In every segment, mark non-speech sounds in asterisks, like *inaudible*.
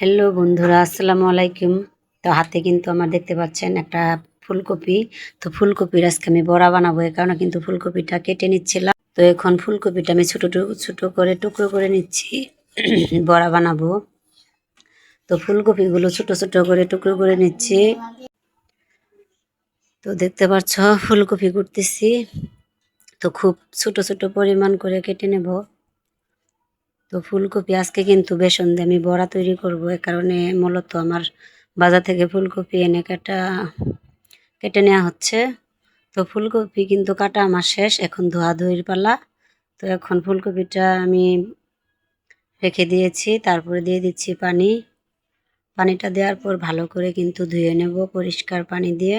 Hello বন্ধুরা, আসসালামু আলাইকুম। তো হাতে কিন্তু আমার দেখতে পাচ্ছেন একটা ফুলকপি। তো ফুলকপির আজকে আমি বড়া বানাবো এই কারণে কিন্তু ফুলকপিটা কেটে নিচ্ছিলাম। তো এখন ফুলকপিটা আমি ছোটো ছোটো করে টুকরো করে নিচ্ছি। *clears throat* বড়া বানাবো। তো ফুলকপিগুলো ছোট ছোট করে টুকরো করে নিচ্ছি। তো দেখতে পাচ্ছ, ফুলকপি করতেছি তো খুব ছোট ছোট পরিমাণ করে কেটে নেব। তো ফুলকপি আজকে কিন্তু বেসন দিয়ে আমি বড়া তৈরি করব, এ কারণে মূলত আমার বাজার থেকে ফুলকপি এনে কাটা, কেটে নেওয়া হচ্ছে। তো ফুলকপি কিন্তু কাটা আমার শেষ, এখন ধোয়া ধুইর পালা। তো এখন ফুলকপিটা আমি রেখে দিয়েছি, তারপরে দিয়ে দিচ্ছি পানি। পানিটা দেওয়ার পর ভালো করে কিন্তু ধুয়ে নেব পরিষ্কার পানি দিয়ে।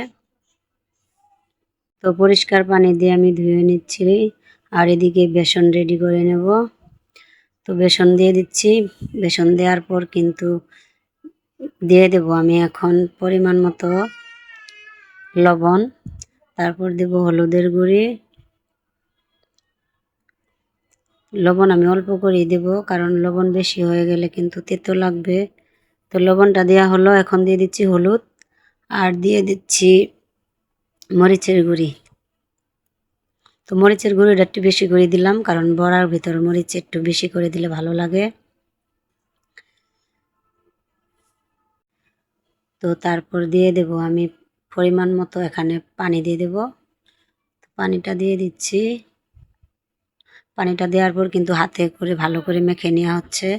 তো পরিষ্কার পানি দিয়ে আমি ধুয়ে নিচ্ছি, আর এদিকে বেসন রেডি করে নেব। তো বেসন দিয়ে দিচ্ছি। বেসন দেওয়ার পর কিন্তু দিয়ে দেব আমি এখন পরিমাণ মতো লবণ। তারপর দেব হলুদের গুঁড়ি। লবণ আমি অল্প করেই দেব কারণ লবণ বেশি হয়ে গেলে কিন্তু তেতো লাগবে। তো লবণটা দেওয়া হলো, এখন দিয়ে দিচ্ছি হলুদ। আর দিয়ে দিচ্ছি মরিচের গুঁড়ি। তো মরিচের গুঁড়োটা একটু বেশি করে দিলাম, কারণ বড়ার ভিতর মরিচ একটু বেশি করে দিলে ভালো লাগে। তো তারপর দিয়ে দেব আমি পরিমাণ মতো এখানে পানি দিয়ে দেব। পানিটা দিয়ে দিচ্ছি। পানিটা দেওয়ার পর কিন্তু হাতে করে ভালো করে মেখে নেওয়া হচ্ছে,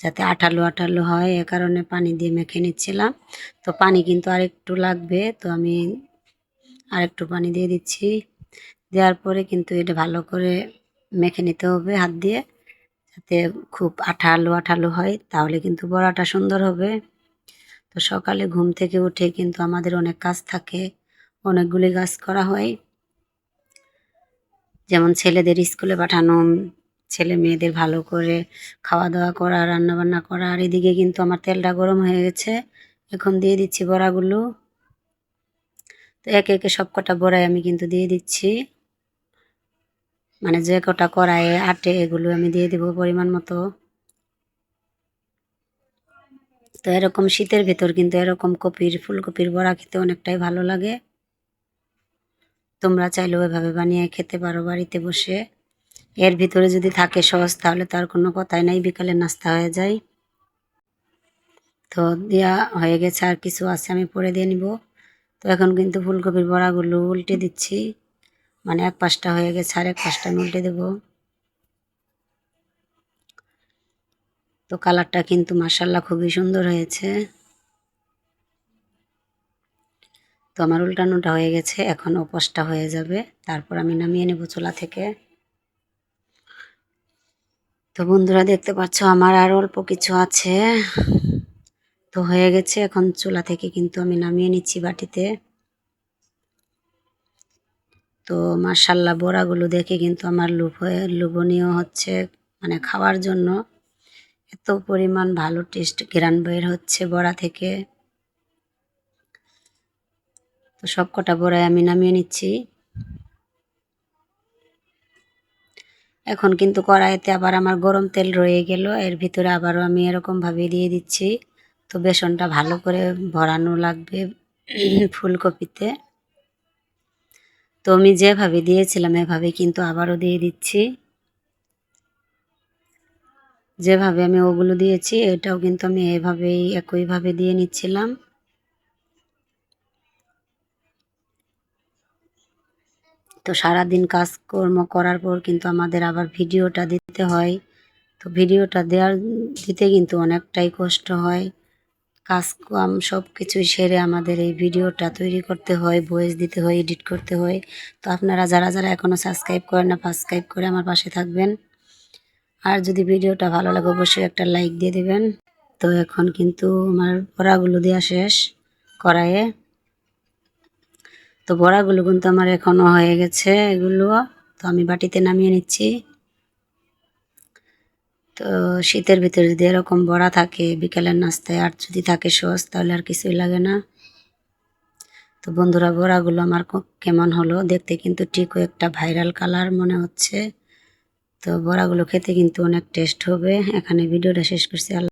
যাতে আঠালো আঠালো হয়, এ কারণে পানি দিয়ে মেখে নিচ্ছিলাম। তো পানি কিন্তু আরেকটু লাগবে, তো আমি আরেকটু পানি দিয়ে দিচ্ছি। দেওয়ার পরে কিন্তু এটা ভালো করে মেখে নিতে হবে হাত দিয়ে, যাতে খুব আঠালো আঠালো হয়, তাহলে কিন্তু বড়াটা সুন্দর হবে। তো সকালে ঘুম থেকে উঠে কিন্তু আমাদের অনেক কাজ থাকে, অনেকগুলি কাজ করা হয়। যেমন ছেলেদের স্কুলে পাঠানো, ছেলে মেয়েদের ভালো করে খাওয়া দাওয়া করা রান্না বান্না করা, আর এদিকে কিন্তু আমার তেলটা গরম হয়ে গেছে, এখন দিয়ে দিচ্ছি বড়াগুলো। তো একে একে সব কটা বড়াই আমি কিন্তু দিয়ে দিচ্ছি। মানে যে কটা কড়াইয়ে আটে এগুলো আমি দিয়ে দিব পরিমাণ মতো। তো এরকম শীতের ভেতর কিন্তু এরকম কপির, ফুলকপির বড়া খেতে অনেকটাই ভালো লাগে। তোমরা চাইলেও এভাবে বানিয়ে খেতে পারো বাড়িতে বসে। এর ভিতরে যদি থাকে সহজ তাহলে তার কোনো কথাই নাই, বিকালে নাস্তা হয়ে যায়। তো দেওয়া হয়ে গেছে আর কিছু আছে, আমি পরে দিয়ে নিব। তো এখন কিন্তু ফুলকপির বড়াগুলো উল্টে দিচ্ছি। মানে এক পাঁচটা হয়ে গেছে আর এক পাঁচটা উল্টে দেবো। তো কালারটা কিন্তু মার্শাল্লাহ খুবই সুন্দর হয়েছে। তো আমার উল্টানোটা হয়ে গেছে, এখন ওপাশটা হয়ে যাবে। তারপর আমি নামিয়ে নেব চুলা থেকে। তো বন্ধুরা, দেখতে পাচ্ছ আমার আর অল্প কিছু আছে। তো হয়ে গেছে, এখন চুলা থেকে কিন্তু আমি নামিয়ে নিচ্ছি বাটিতে। তো মার্শাল্লাহ বড়াগুলো দেখে কিন্তু আমার লোভ লোভনীয় হচ্ছে মানে খাওয়ার জন্য। এত পরিমাণ ভালো টেস্ট ঘেরান বের হচ্ছে বড়া থেকে। তো সব কটা বড়াই আমি নামিয়ে নিচ্ছি। এখন কিন্তু কড়াইতে আবার আমার গরম তেল রয়ে গেল, এর ভিতরে আবারও আমি এরকমভাবে দিয়ে দিচ্ছি। তো বেসনটা ভালো করে ভরানো লাগবে ফুলকপিতে। তো আমি যেভাবে দিয়েছিলাম, এভাবে কিন্তু আবারও দিয়ে দিচ্ছি। যেভাবে আমি ওগুলো দিয়েছি, এটাও কিন্তু আমি এভাবেই, একইভাবে দিয়ে নিচ্ছিলাম। তো সারাদিন কাজকর্ম করার পর কিন্তু আমাদের আবার ভিডিওটা দিতে হয়। তো ভিডিওটা দেওয়ার দিতে কিন্তু অনেকটাই কষ্ট হয়। কাজ কাম সব কিছুই সেরে আমাদের এই ভিডিওটা তৈরি করতে হয় ভয়েস দিতে হয় এডিট করতে হয়। তো আপনারা যারা যারা এখনও সাবস্ক্রাইব করেন না সাবস্ক্রাইব করে আমার পাশে থাকবেন। আর যদি ভিডিওটা ভালো লাগে, অবশ্যই একটা লাইক দিয়ে দেবেন। তো এখন কিন্তু আমার বড়াগুলো দেওয়া শেষ কড়াইয়ে। তো বড়াগুলো কিন্তু আমার এখনও হয়ে গেছে এগুলো। তো আমি বাটিতে নামিয়ে নিচ্ছি। তো শীতের ভিতরে যদি এরকম বড়া থাকে, বিকেলের নাস্তায় আর যদি থাকে সস, তাহলে আর কিছুই লাগে না। তো বন্ধুরা, বড়াগুলো আমার কেমন হলো দেখতে কিন্তু ঠিকও একটা ভাইরাল কালার মনে হচ্ছে। তো বড়াগুলো খেতে কিন্তু অনেক টেস্ট হবে। এখানে ভিডিওটা শেষ করছি।